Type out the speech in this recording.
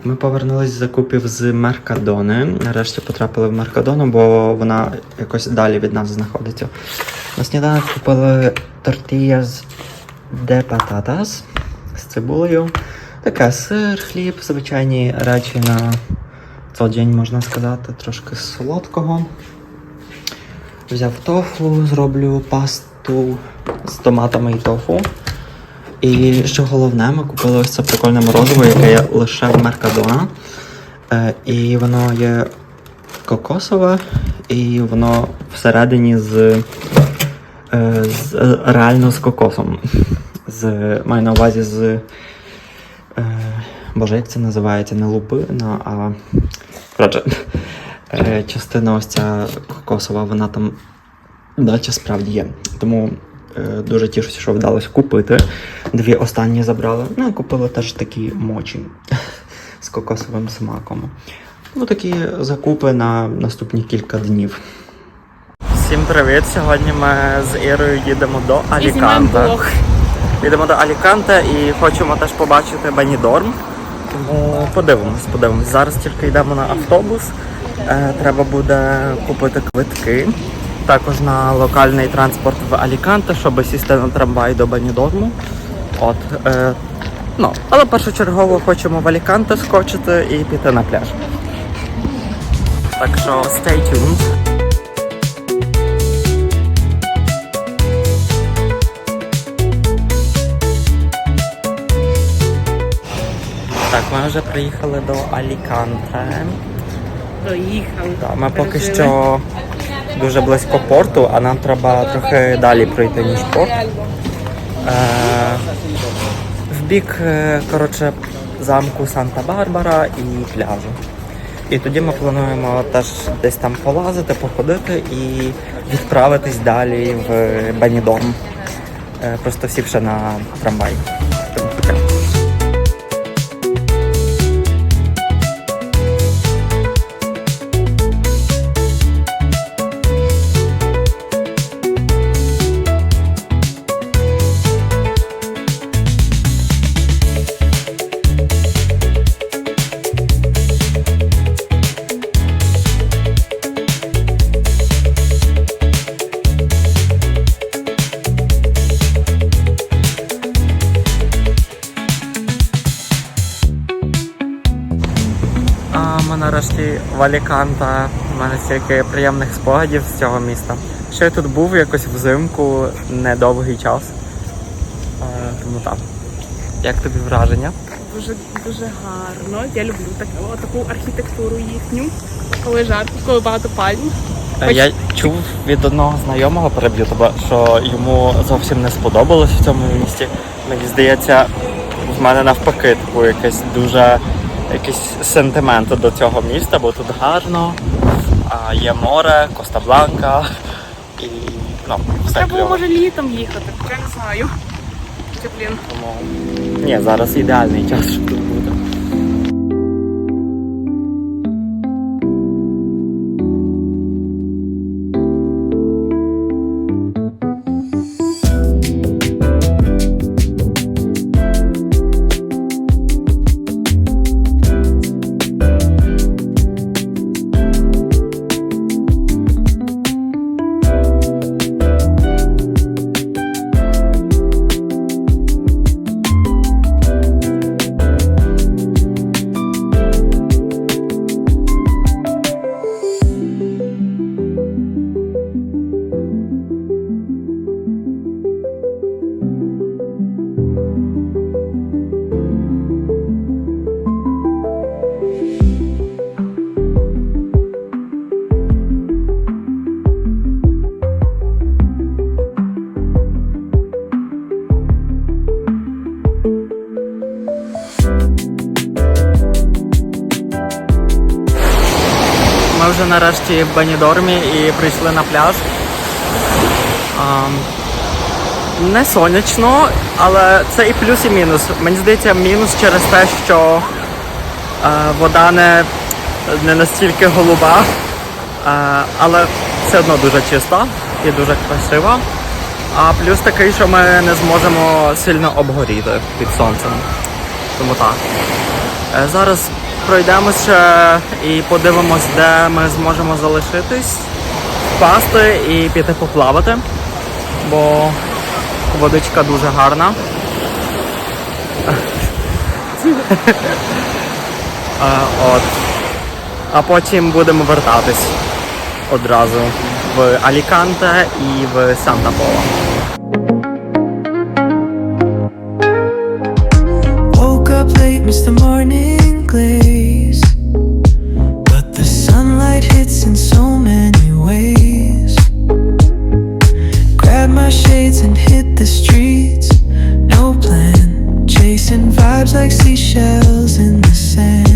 Так, ми повернулись з закупів з Меркадони. Нарешті потрапили в Меркадону, бо вона якось далі від нас знаходиться. На сніданок купили тортілlas де пататас з цибулею. Таке сир, хліб, звичайні речі на цей день, можна сказати, трошки солодкого. Взяв тофу, зроблю пасту з томатами і тофу. І що головне, ми купили ось це прикольне морозиво, яке є лише в Меркадона. Е, і воно є кокосове, і воно всередині з, е, з реально з кокосом. З, маю на увазі з. Е, боже, як це називається? Не лупина, а. Коротше, частина ось ця кокосова, вона там дача справді є. Тому дуже тішуся, що вдалося купити. Дві останні забрали. Ну, і купили теж такі мочі з кокосовим смаком. Ну, такі закупи на наступні кілька днів. Всім привіт! Сьогодні ми з Ірою їдемо до блог. Їдемо до Аліканте і хочемо теж побачити Бенідорм. Тому подивимось, подивимось. Зараз тільки йдемо на автобус. Е, треба буде купити квитки. Також на локальний транспорт в Аліканте, щоб сісти на трамвай до Бенідорму. От, е, ну, але першочергово хочемо в Аліканте скочити і піти на пляж. Так що stay tuned. Так, ми вже приїхали до Аліканте. Доїхали. Ми поки що дуже близько порту, а нам треба трохи далі пройти, ніж порт. Е, в бік, е, коротше, замку Санта-Барбара і пляжу. І тоді ми плануємо теж десь там полазити, походити і відправитись далі в Бенідорм. Е, просто сівши на трамвай. Нарешті в Аліканта. У мене стільки приємних спогадів з цього міста. Ще я тут був якось взимку недовгий час. Е, тому так. Як тобі враження? Дуже дуже гарно. Я люблю так, о, таку архітектуру їхню. Коли жарко, коли багато пальм. Е, Я чув від одного знайомого переб'ю тебе, що йому зовсім не сподобалось в цьому місті. Мені здається, в мене навпаки, типу, якесь дуже якийсь сентимент до цього міста, бо тут гарно, а, є море, Коста Бланка і ну, все Треба було може літом їхати, я не знаю. Блін. Тому ні, зараз ідеальний час, щоб тут бути. Вже нарешті в Бенідормі і прийшли на пляж. Не сонячно, але це і плюс, і мінус. Мені здається, мінус через те, що е, вода не, не настільки голуба, е, але все одно дуже чиста і дуже красива. А плюс такий, що ми не зможемо сильно обгоріти під сонцем. Тому так. Е, Зараз Пройдемося і подивимось, де ми зможемо залишитись, впасти і піти поплавати, бо водичка дуже гарна. От. А потім будемо вертатись одразу в Аліканте і в Санта-Пола. Morning. glaze. But the sunlight hits in so many ways. Grab my shades and hit the streets. No plan, chasing vibes like seashells in the sand.